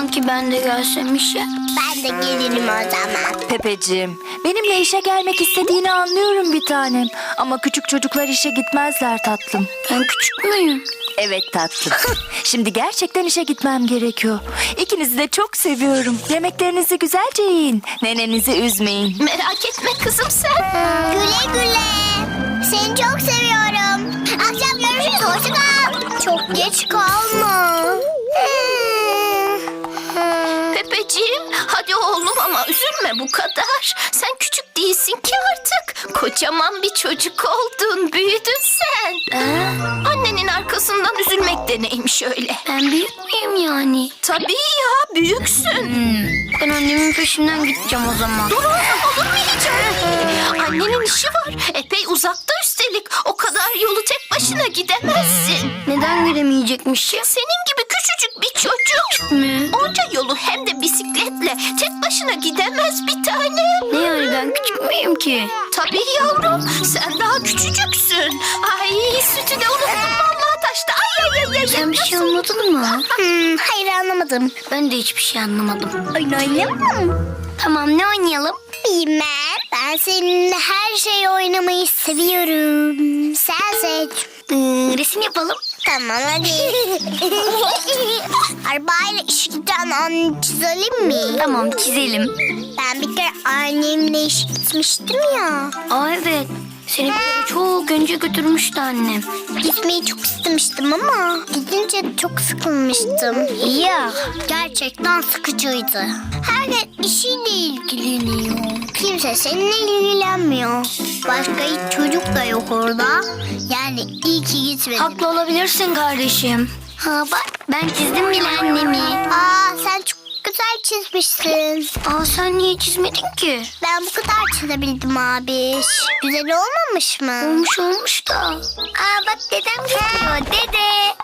sanki ben de gelsem işe. Ben de gelirim o zaman. Pepeciğim, benimle işe gelmek istediğini anlıyorum bir tanem. Ama küçük çocuklar işe gitmezler tatlım. Ben küçük müyüm? Evet tatlım. Şimdi gerçekten işe gitmem gerekiyor. İkinizi de çok seviyorum. Yemeklerinizi güzelce yiyin. Nenenizi üzmeyin. Merak etme kızım sen. Güle güle. Seni çok seviyorum. Akşam görüşürüz. Hoşça kal. Çok geç kalma. Pepeciğim hadi oğlum ama üzülme bu kadar. Sen küçük değilsin ki artık. Kocaman bir çocuk oldun. Büyüdün sen. Annenin arkasından üzülmek de neymiş öyle. Ben büyük müyüm yani? Tabii ya büyüksün. Ben annemin peşinden gideceğim o zaman. Dur oğlum olur mu hiç öyle? Annenin işi var. Epey uzakta üstelik. O kadar yolu tek başına gidemezsin. Neden gidemeyecekmişim? Senin gibi küçücük bir çocuk. Mi? Onca yolu hem de bisikletle tek başına gidemez bir tane. Ne yani ben küçük müyüm ki? Tabii yavrum sen daha küçücüksün. Ay sütü de unuttum vallahi taşta. Ay ay ay ay. Sen bir şey anladın mı? Hmm, hayır anlamadım. Ben de hiçbir şey anlamadım. Oynayalım mı? Tamam ne oynayalım? Bilmem. Ben seninle her şeyi oynamayı seviyorum. Sen seç. Ee, resim yapalım. Tamam hadi. Arabayla işe giden anne çizelim mi? Tamam çizelim. Ben bir kere annemle işe gitmiştim ya. Aa evet. Seni bir kere çok önce götürmüştü annem. Gitmeyi çok istemiştim ama gidince çok sıkılmıştım. Ya gerçekten sıkıcıydı. Herkes işiyle ilgileniyor. Kimse seninle ilgilenmiyor. Başka hiç çocuk da yok orada. Yani iyi ki gitmedim. Haklı olabilirsin kardeşim. Ha bak. Ben çizdim bile annemi. Aa sen çok güzel çizmişsin. Aa sen niye çizmedin ki? Ben bu kadar çizebildim abi. Güzel olmamış mı? Olmuş olmuş da. Aa bak dedem geliyor dede.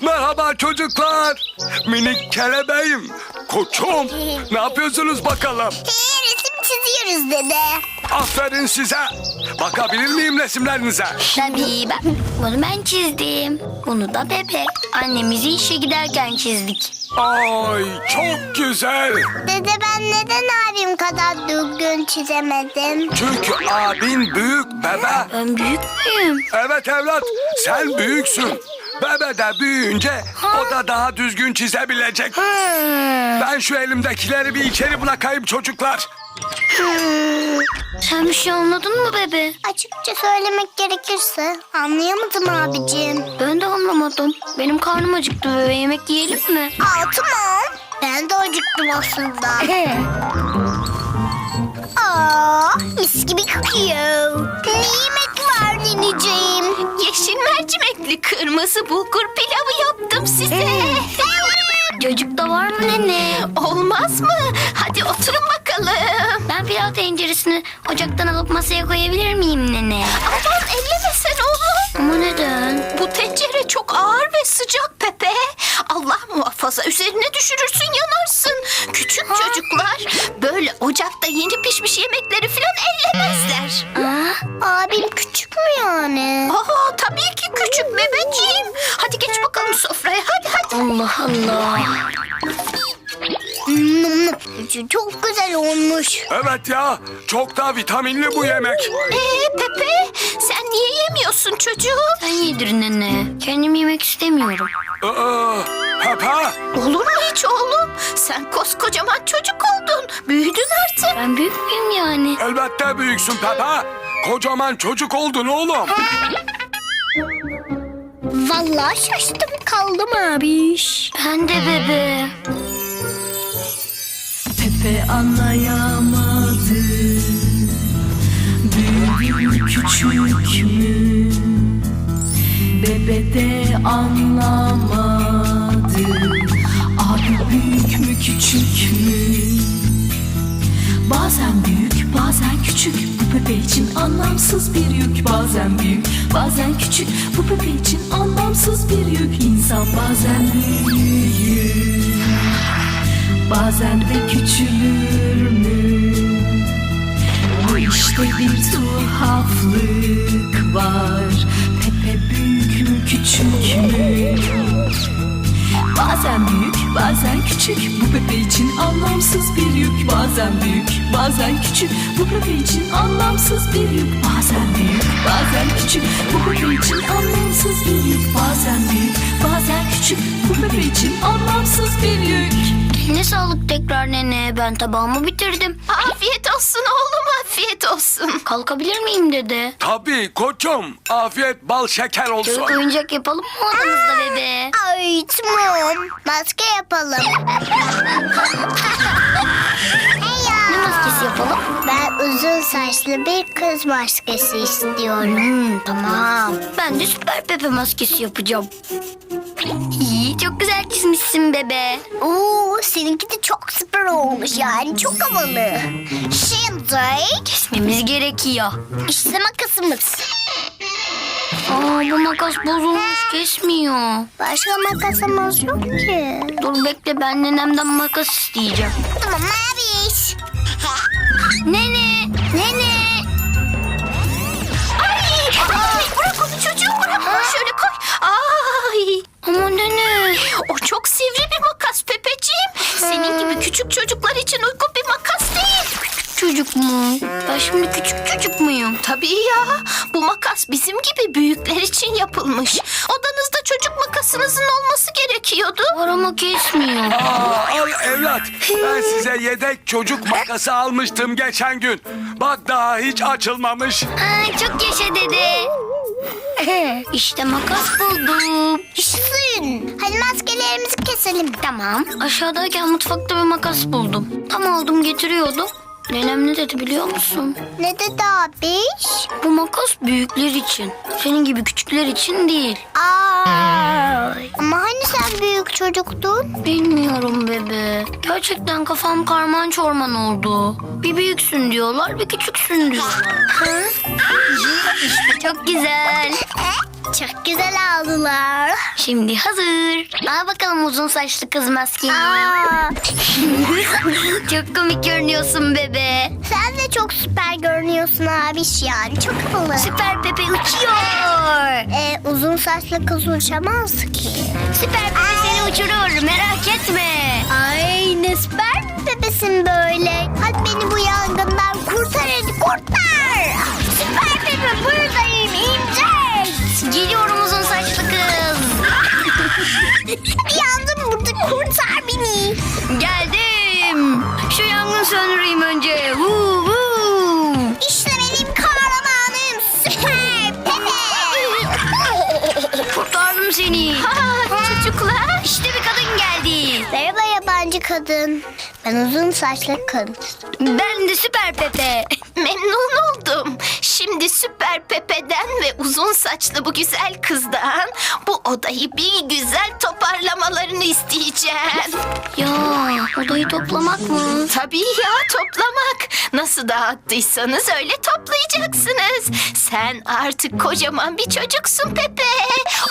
Merhaba çocuklar. Minik kelebeğim. Koçum. Ne yapıyorsunuz bakalım? Resim çiziyoruz dede. Aferin size. Bakabilir miyim resimlerinize? Tabii ben. Bunu ben çizdim. Bunu da bebek. Annemizi işe giderken çizdik. Ay çok güzel. Dede ben neden abim kadar düzgün çizemedim? Çünkü abin büyük bebe. Ben büyük müyüm? Evet evlat sen büyüksün. Bebe de büyüyünce o da daha düzgün çizebilecek. Ben şu elimdekileri bir içeri bırakayım çocuklar. Sen bir şey anladın mı bebe? Açıkça söylemek gerekirse anlayamadım abicim. Ben de anlamadım. Benim karnım acıktı bebe. Yemek yiyelim mi? Aa tamam. Ben de acıktım aslında. Aa mis gibi kokuyor. Ne nineciğim? Yeşil mercimekli kırmızı bulgur pilavı yaptım size. Çocuk da var mı nene? Olmaz mı? Hadi oturun bakalım. Ben pilav tenceresini ocaktan alıp masaya koyabilir miyim nene? Aman elleme sen oğlum. Ama neden? Bu tencere çok ağır ve sıcak Pepe. Allah muhafaza üzerine düşürürsün yanarsın. Küçük çocuklar böyle ocakta yeni pişmiş yemekleri falan ellemezler. Aa, Abim küçük yani? Aa, tabii ki küçük bebeciğim. Hadi geç bakalım sofraya hadi hadi. Allah Allah. Hmm, çok güzel olmuş. Evet ya çok da vitaminli bu yemek. Ee Pepe sen niye yemiyorsun çocuğu? Sen yedir nene. Kendim yemek istemiyorum. Aa, Pepe Olur mu hiç oğlum? Sen koskocaman çocuk oldun. Büyüdün artık. Ben büyük müyüm yani? elbette büyüksün Pepe. Kocaman çocuk oldun oğlum. Vallahi şaştım kaldım abiş. Ben de bebe. Pepe anlayamadı Büyük mü küçük mü Bebe de anlamadı Abi büyük mü küçük mü Bazen büyük bazen küçük Bu Pepe için anlamsız bir yük Bazen büyük bazen küçük Bu Pepe için anlamsız bir yük İnsan bazen büyür Bazen de küçülür mü? Bu işte bir tuhaflık var Pepe büyük mü küçük mü? Bazen büyük bazen küçük. Bu Pepe için anlamsız bir yük. Bazen büyük, bazen küçük. Bu Pepe için anlamsız bir yük. Bazen büyük, bazen küçük. Bu Pepe için anlamsız bir yük. Bazen büyük, bazen küçük. Bu Pepe için anlamsız bir yük. Eline sağlık tekrar nene. Ben tabağımı bitirdim. Afiyet olsun oğlum. Kalkabilir miyim dede? Tabii koçum. Afiyet bal şeker olsun. Çocuk oyuncak yapalım mı odamızda bebe? Ay tamam. Maske yapalım. Ne maskesi yapalım? Ben uzun saçlı bir kız maskesi istiyorum. Hmm, tamam. Ben de süper pepe maskesi yapacağım. İyi, çok güzel çizmişsin bebe. Oo, seninki de çok süper olmuş yani çok havalı. Şimdi Kesmemiz gerekiyor. işte makasımız. Aa, bu makas bozulmuş, kesmiyor. Başka makasımız yok ki. Dur bekle, ben nenemden makas isteyeceğim. Tamam maviş. Mu? Ben şimdi küçük çocuk muyum? Tabii ya. Bu makas bizim gibi büyükler için yapılmış. Odanızda çocuk makasınızın olması gerekiyordu. Var ama kesmiyor. Aa, al evlat. Ben size yedek çocuk makası almıştım geçen gün. Bak daha hiç açılmamış. Aa, çok yaşa dede. işte makas buldum. Yaşasın. Hadi maskelerimizi keselim. Tamam. Aşağıdayken mutfakta bir makas buldum. Tam aldım getiriyordum. Nenem ne dedi biliyor musun? Ne dedi abiş? Bu makas büyükler için. Senin gibi küçükler için değil. Aa. Ama hani sen büyük çocuktun? Bilmiyorum bebe. Gerçekten kafam karman çorman oldu. Bir büyüksün diyorlar, bir küçüksün diyorlar. işte çok güzel. Çok güzel aldılar. Şimdi hazır. Al bakalım uzun saçlı kız maskeyi. Aa, çok komik görünüyorsun bebe. sen de çok süper görünüyorsun abiş yani. Çok havalı. Süper Pepe uçuyor. Ee, uzun saçlı kız uçamaz ki. Süper Pepe seni uçurur merak etme. Ay ne süper bebesin böyle. Hadi beni bu yangından kurtar hadi kurtar. Süper bebe buradayım imdat. Geliyorum uzun saçlı kız. Yandım burada kurtar beni. Geldim. Şu yangın söndüreyim önce. Huu, huu. İşte benim kahramanım süper bebe. Kurtardım seni. Çocuklar. İşte bir kadın geldi. Merhaba yabancı kadın. Ben uzun saçlı kadın. Ben de Süper Pepe. Memnun oldum. Şimdi Süper Pepe'den ve uzun saçlı bu güzel kızdan bu odayı bir güzel toparlamalarını isteyeceğim. Ya odayı toplamak mı? Tabii ya toplamak. Nasıl dağıttıysanız öyle toplayacaksınız. Sen artık kocaman bir çocuksun Pepe.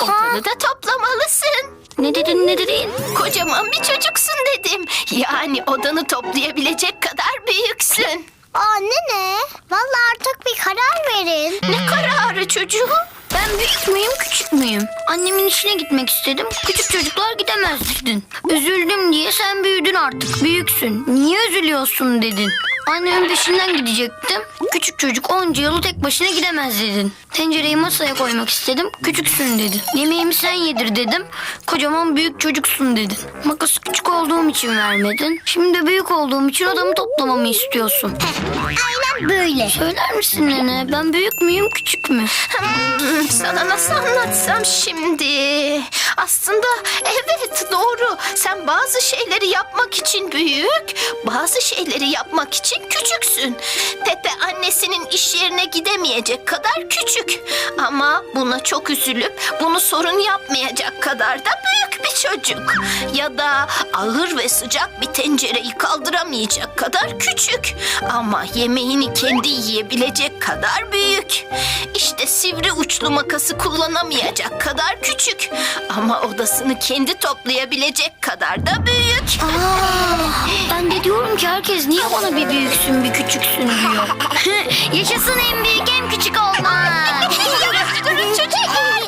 Odanı da toplamalısın. Ne dedin ne dedin? Kocaman bir çocuksun dedim. Yani odanı toplayabilecek kadar büyüksün. Aa nene. Vallahi artık bir karar verin. Ne kararı çocuğum? Ben büyük müyüm küçük müyüm? Annemin işine gitmek istedim. Küçük çocuklar gidemez dedin. Üzüldüm diye sen büyüdün artık. Büyüksün. Niye üzülüyorsun dedin. Annemin peşinden gidecektim. Küçük çocuk onca yolu tek başına gidemez dedin. Tencereyi masaya koymak istedim. Küçüksün dedin. Yemeğimi sen yedir dedim. Kocaman büyük çocuksun dedin. Makası küçük olduğum için vermedin. Şimdi büyük olduğum için odamı toplamamı istiyorsun. Aynen böyle. Söyler misin nene? Ben büyük müyüm küçük mü? Hmm, sana nasıl anlatsam şimdi? Aslında evet doğru. Sen bazı şeyleri yapmak için büyük, bazı şeyleri yapmak için küçüksün. Pepe annesinin iş yerine gidemeyecek kadar küçük. Ama buna çok üzülüp bunu sorun yapmayacak kadar da büyük bir çocuk. Ya da ağır ve sıcak bir tencereyi kaldıramayacak kadar küçük. Ama yemeğini kendi yiyebilecek kadar büyük. İşte sivri uçlu makası kullanamayacak kadar küçük. Ama odasını kendi toplayabilecek kadar da büyük. Aa, ben de diyorum ki herkes niye bana bir büyüksün bir küçüksün diyor. Yaşasın en büyük en küçük olmak. Durun çocuklar.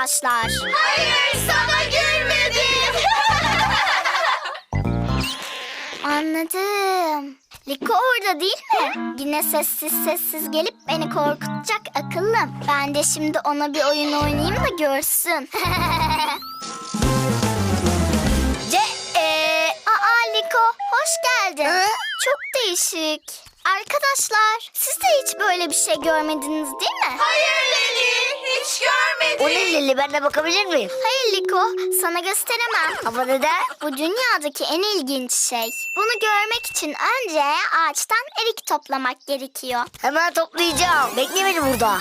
Arkadaşlar? Hayır sana gülmedim. Anladım. Liko orada değil mi? Yine sessiz sessiz gelip beni korkutacak akıllım. Ben de şimdi ona bir oyun oynayayım da görsün. Ce e Aa Liko hoş geldin. Çok değişik. Arkadaşlar siz de hiç böyle bir şey görmediniz değil mi? Hayır Leli hiç görmedim. O ne Lili ben de bakabilir miyim? Hayır Liko sana gösteremem. Ama neden? Bu dünyadaki en ilginç şey. Bunu görmek için önce ağaçtan erik toplamak gerekiyor. Hemen toplayacağım. Bekle beni burada.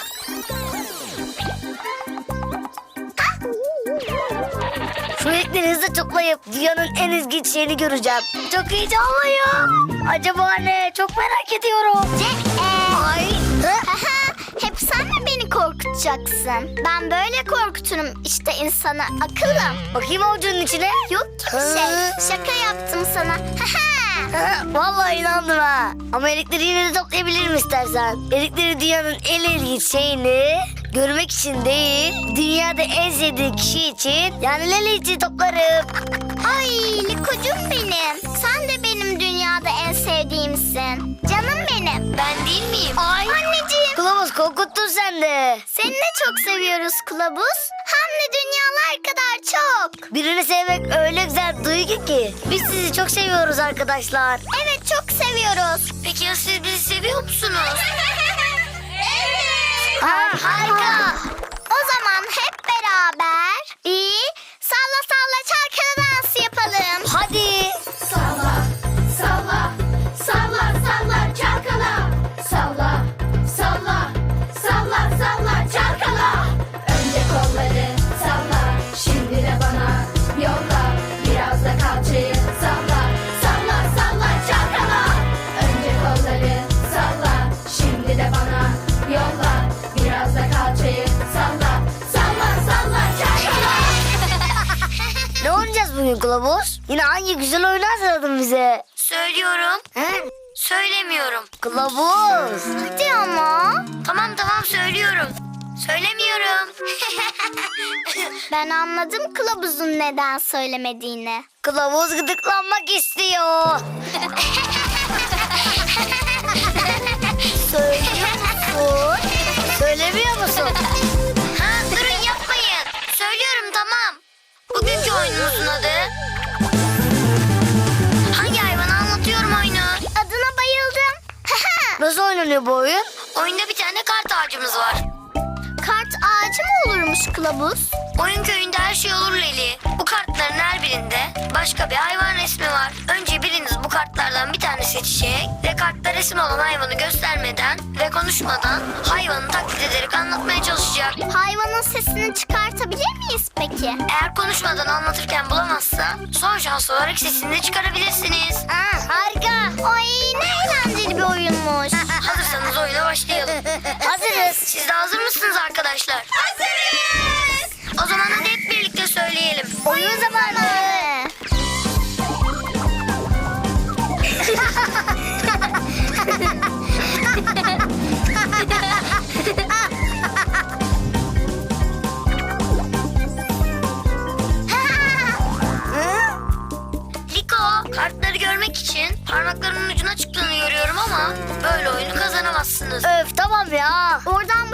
Şu renkleri hızlı toplayıp dünyanın en ilginç şeyini göreceğim. Çok heyecanlıyım. Acaba ne? Çok merak ediyorum. Ay. Hep sen mi beni korkutacaksın? Ben böyle korkuturum işte insanı akıllım. Bakayım avucunun içine. Yok ki bir şey. Şaka yaptım sana. Vallahi inandım ha. Ama erikleri yine de toplayabilirim istersen. Erikleri dünyanın en ilginç şeyini görmek için değil, dünyada en sevdiğin kişi için yani Leli için toplarım. Ay Liko'cum benim. Sen de benim dünyada en sevdiğimsin. Canım benim. Ben değil miyim? Ay. Anneciğim. Kılavuz korkuttun sen de. Seni de çok seviyoruz kılavuz. Hem de dünyalar kadar çok. Birini sevmek öyle güzel bir duygu ki. Biz sizi çok seviyoruz arkadaşlar. Evet çok seviyoruz. Peki ya siz bizi seviyor musunuz? evet. Ha, harika. O zaman hep beraber bir kılavuz? Yine hangi güzel oyunu hazırladın bize? Söylüyorum. He? Söylemiyorum. Kılavuz. Hadi ama. Tamam tamam söylüyorum. Söylemiyorum. Ben anladım kılavuzun neden söylemediğini. Kılavuz gıdıklanmak istiyor. Bugünkü oyunumuzun adı. Hangi hayvanı anlatıyorum oyunu? Adına bayıldım. Nasıl oynanıyor bu oyun? Oyunda bir tane kart ağacımız var. Kart ağacı mı olurmuş kılavuz? Oyun köyünde her şey olur Leli. Kartların her birinde başka bir hayvan resmi var. Önce biriniz bu kartlardan bir tane seçecek ve kartta resim olan hayvanı göstermeden ve konuşmadan hayvanı taklit ederek anlatmaya çalışacak. Hayvanın sesini çıkartabilir miyiz peki? Eğer konuşmadan anlatırken bulamazsa son şans olarak sesini de çıkarabilirsiniz. Aa, harika. Ay ne eğlenceli bir oyunmuş. Hazırsanız oyuna başlayalım. Hazırız. Siz de hazır mısınız arkadaşlar? Hazırız. O zaman hadi söyleyelim. Oyun zamanı. Liko, kartları görmek için parmaklarının ucuna çıktığını görüyorum ama böyle oyunu kazanamazsınız. Öf tamam ya. Oradan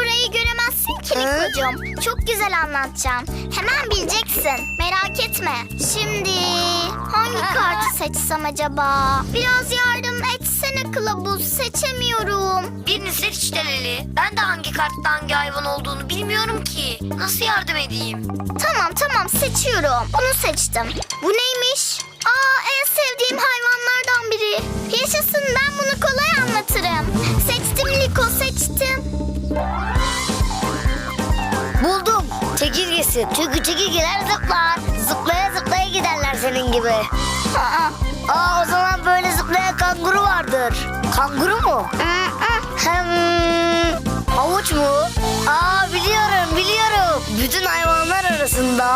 ki Liko'cum. Çok güzel anlatacağım. Hemen bileceksin. Merak etme. Şimdi hangi kartı seçsem acaba? Biraz yardım etsene kılavuz. Seçemiyorum. Birini seç işte Leli. Ben de hangi kartta hangi hayvan olduğunu bilmiyorum ki. Nasıl yardım edeyim? Tamam tamam seçiyorum. Bunu seçtim. Bu neymiş? Aa en sevdiğim hayvanlardan biri. Yaşasın ben bunu kolay anlatırım. Seçtim Liko seçtim. Çekirgesi. Çünkü çekirgeler zıplar. Zıplaya zıplaya giderler senin gibi. Aa, Aa o zaman böyle zıplayan kanguru vardır. Kanguru mu? Hem havuç mu? Aa biliyorum biliyorum. Bütün hayvanlar arasında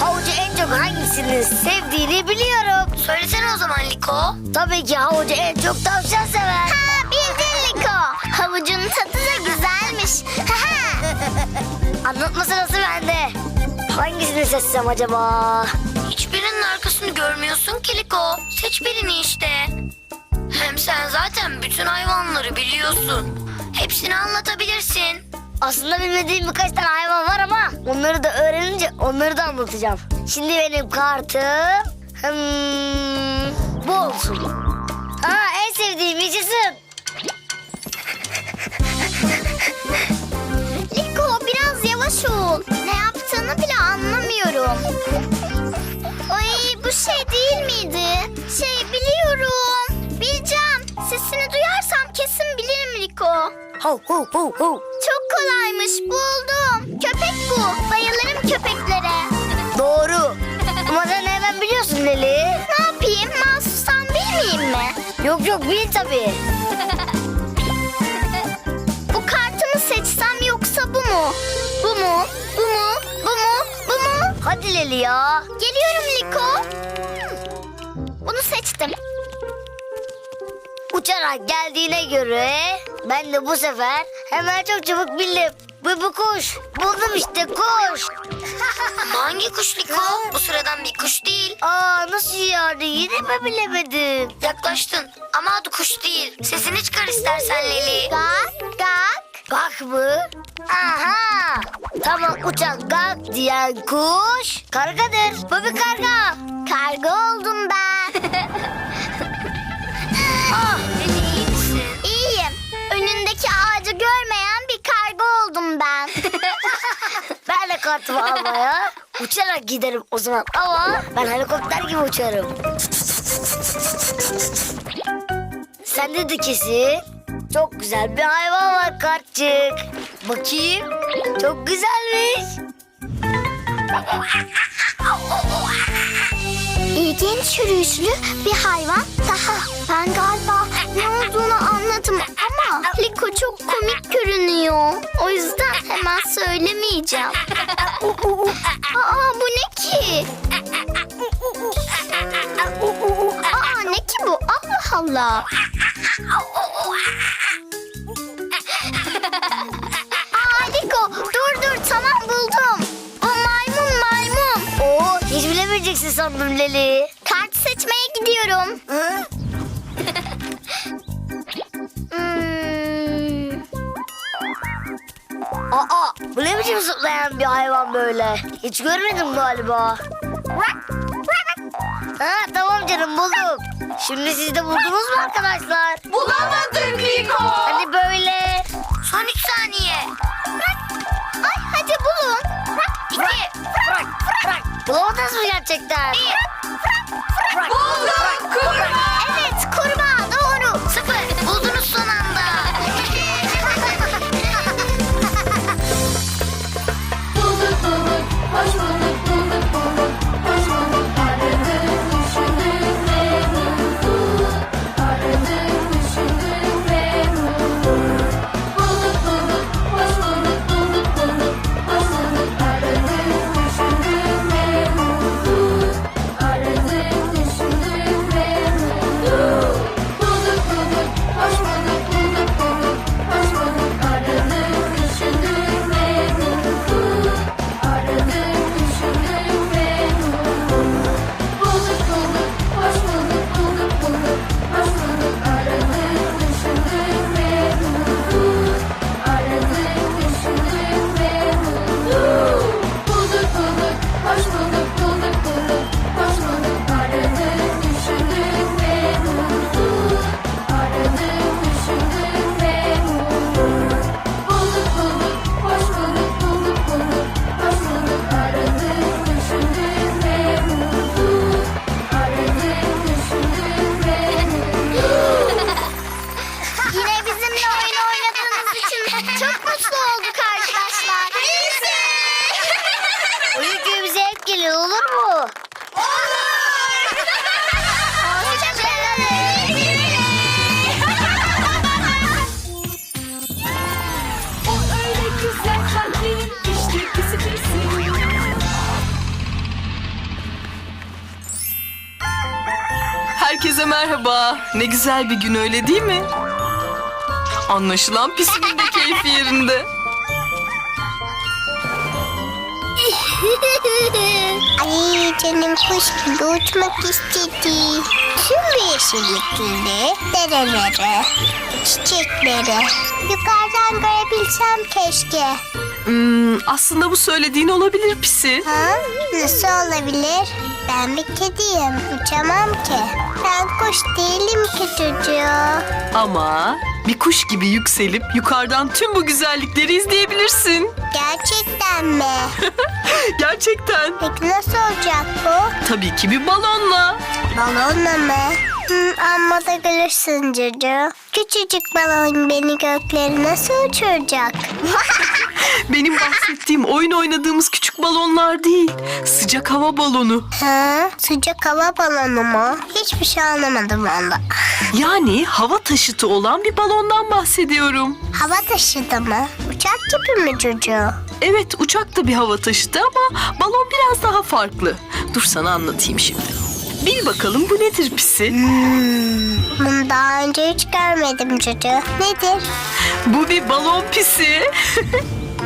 havucu en çok hangisini sevdiğini biliyorum. Söylesene o zaman Liko. Tabii ki havucu en çok tavşan sever. Ha bildin Liko. Havucun tadı da güzelmiş. Anlatma sırası bende. Hangisini seçsem acaba? Hiçbirinin arkasını görmüyorsun ki Liko. Seç birini işte. Hem sen zaten bütün hayvanları biliyorsun. Hepsini anlatabilirsin. Aslında bilmediğim birkaç tane hayvan var ama onları da öğrenince onları da anlatacağım. Şimdi benim kartım hmm, bu olsun. Aa en sevdiğim yaşasın. Biraz yavaş ol. Ne yaptığını bile anlamıyorum. Ay bu şey değil miydi? Şey biliyorum. Bileceğim. Sesini duyarsam kesin bilirim Liko. Ho ho ho ho. Çok kolaymış buldum. Köpek bu. Bayılırım köpeklere. Doğru. Ama sen nereden biliyorsun Leli? Ne yapayım? Mahsustan bilmeyeyim mi? Yok yok bil tabii. Bu kartı mı seçsem yoksa bu mu? Bu mu? Bu mu? Bu mu? Bu mu? Hadi Leli ya. Geliyorum Liko. Bunu seçtim. Uçarak geldiğine göre ben de bu sefer hemen çok çabuk bildim. Bu bu kuş. Buldum işte kuş. Hangi kuş Liko? Bu sıradan bir kuş değil. Aa nasıl yani yine mi bilemedim? Yaklaştın ama adı kuş değil. Sesini çıkar istersen Leli. Gak gak. Gak mı? Aha! Tamam uçan gak diyen kuş kargadır. Bu bir karga. Karga oldum ben. Ah iyi misin? İyiyim. Önündeki ağacı görmeyen bir karga oldum ben. Ben de kartımı almaya uçarak giderim o zaman. Ama ben helikopter gibi uçarım. Sende de kesin çok güzel bir hayvan var kartçık. Bakayım. Çok güzelmiş. İlginç yürüyüşlü bir hayvan daha. Ben galiba ne olduğunu anladım ama Liko çok komik görünüyor. O yüzden hemen söylemeyeceğim. Aa bu ne ki? Aa ne ki bu? Allah Allah. Buldum. Bu maymun maymun. Oo hiç bilemeyeceksin sandım Leli. Kart seçmeye gidiyorum. Hmm, Aa bu ne biçim zıplayan bir hayvan böyle? Hiç görmedim galiba. Ha tamam canım buldum. Şimdi siz de buldunuz mu arkadaşlar? Bulamadık Liko. Hani böyle. Son üç saniye. İki. Bırak bırak. Bulamadınız mı gerçekten? Bulduk kurbağa. Herkese merhaba. Ne güzel bir gün öyle değil mi? Anlaşılan pisinin de keyfi yerinde. Ay canım kuş gibi uçmak istedi. Tüm yeşillikleri, dereleri, çiçekleri yukarıdan görebilsem keşke. Hmm, aslında bu söylediğin olabilir pisi. Ha? Nasıl olabilir? Ben bir kediyim. Uçamam ki. Kuş değilim ki çocuğu. Ama bir kuş gibi yükselip yukarıdan tüm bu güzellikleri izleyebilirsin. Gerçekten mi? Gerçekten. Peki nasıl olacak bu? Tabii ki bir balonla. Balonla mı? Hı, amma da gülürsün çocuğu. Küçücük balon beni göklere nasıl uçuracak? Benim bahsettiğim oyun oynadığımız küçük balonlar değil. Sıcak hava balonu. ha? Sıcak hava balonu mu? Hiçbir şey anlamadım onda. Yani hava taşıtı olan bir balondan bahsediyorum. Hava taşıdı mı? Uçak gibi mi çocuğu? Evet uçak da bir hava taşıtı ama balon biraz daha farklı. Dur sana anlatayım şimdi. Bil bakalım bu nedir pisi? Bunu daha önce hiç görmedim çocuğu. Nedir? Bu bir balon pisi.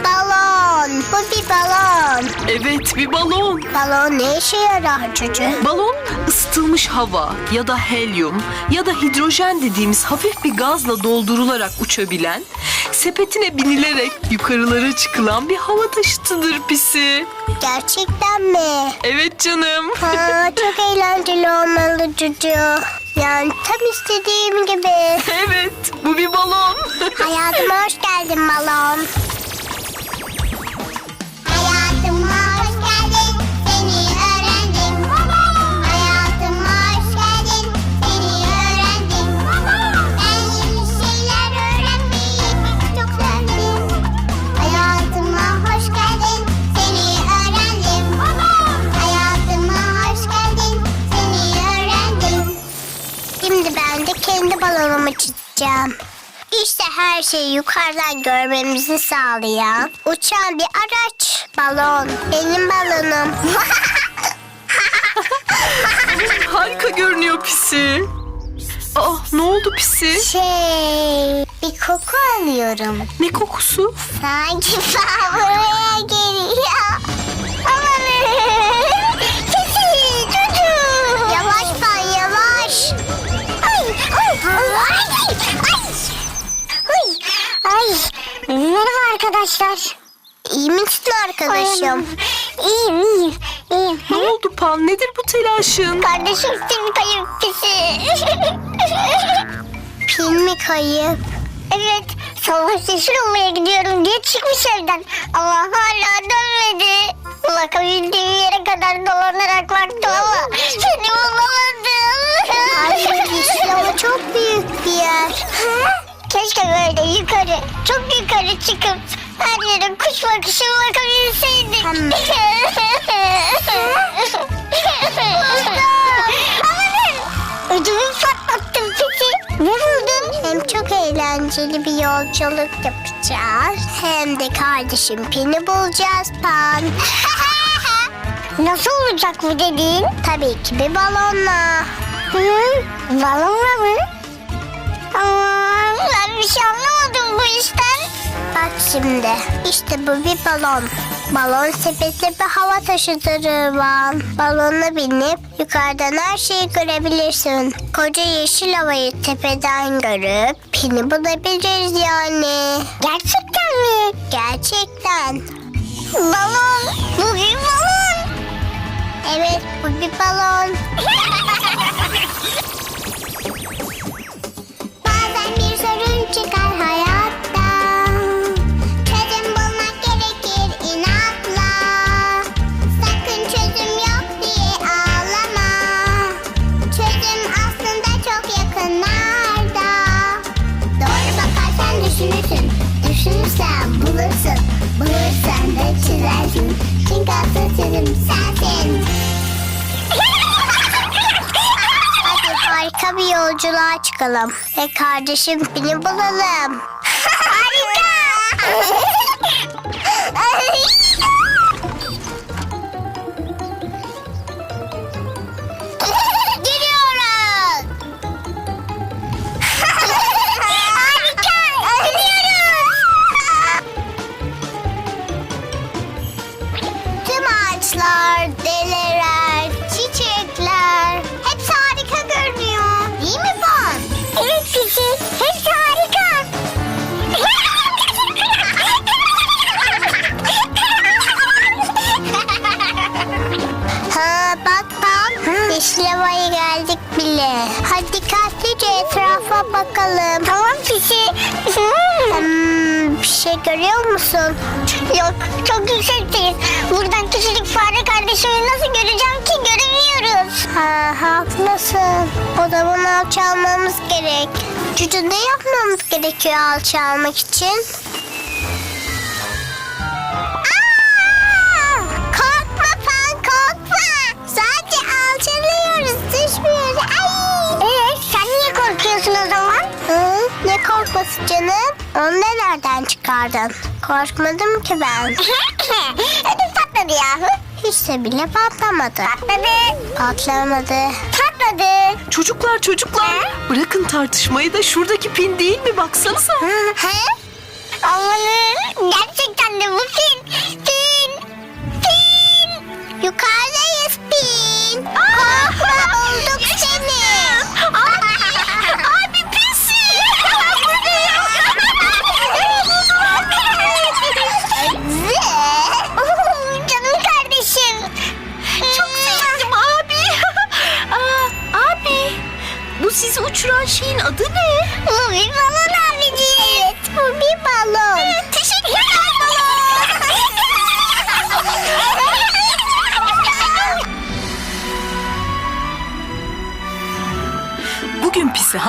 Balon. Bu bir balon. evet bir balon. Balon ne işe yarar çocuğu? Balon ısıtılmış hava ya da helyum ya da hidrojen dediğimiz hafif bir gazla doldurularak uçabilen, sepetine binilerek yukarılara çıkılan bir hava taşıtıdır pisi. Gerçekten mi? Evet canım. Ha, çok eğlenceli olmalı çocuğu. Yani tam istediğim gibi. evet bu bir balon. Hayatıma hoş geldin balon. Şimdi ben de kendi balonumu çizeceğim. İşte her şeyi yukarıdan görmemizi sağlayan uçan bir araç. Balon. Benim balonum. Harika görünüyor pisi. Aa ne oldu pisi? şey, bir koku alıyorum. Ne kokusu? Sanki bana buraya geliyor. Ay. Merhaba arkadaşlar. İyi misin arkadaşım? İyiyim, iyiyim, iyiyim. Ne oldu Pan? Nedir bu telaşın? Kardeşim seni kayıp pisi. Pil mi kayıp? Evet. Savaş yeşil olmaya gidiyorum diye çıkmış evden. Ama hala dönmedi. Bakabildiğim bakışı bakabilseydim. Amanın! Ödümü patlattım peki. Ne buldun? Hem çok eğlenceli bir yolculuk yapacağız. Hem de kardeşim Pin'i bulacağız Pan. Nasıl olacak bu dediğin? Tabii ki bir balonla. Hı? Balonla mı? Bak şimdi işte bu bir balon. Balon sepetli bir hava taşıtırı var. Balona binip yukarıdan her şeyi görebilirsin. Koca yeşil havayı tepeden görüp pini bulabiliriz yani. Gerçekten mi? Gerçekten. Balon. Bu bir balon. Evet bu bir balon. Bazen bir sorun çıkar hayatta Sensin Hadi harika bir yolculuğa çıkalım. Ve kardeşim beni bulalım. harika! alçalmamız gerek. Cucu ne yapmamız gerekiyor alçalmak için? Aa! Korkma Pan korkma. Sadece alçalıyoruz düşmüyoruz. Ay. Ee, sen niye korkuyorsun o zaman? Hı, ne korkması canım? Onu da nereden çıkardın? Korkmadım ki ben. Ödüm patladı yahu. Hiç de bile patlamadı. Patladı. Patlamadı. Patladı. Çocuklar çocuklar bırakın tartışmayı da şuradaki pin değil mi baksanıza. He? Amanın gerçekten de bu pin. Pin. Pin. Yukarıdayız pin. Korkma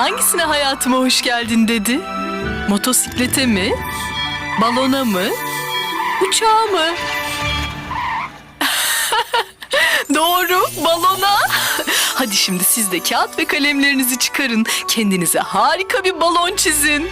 hangisine hayatıma hoş geldin dedi? Motosiklete mi? Balona mı? Uçağa mı? Doğru, balona. Hadi şimdi siz de kağıt ve kalemlerinizi çıkarın. Kendinize harika bir balon çizin.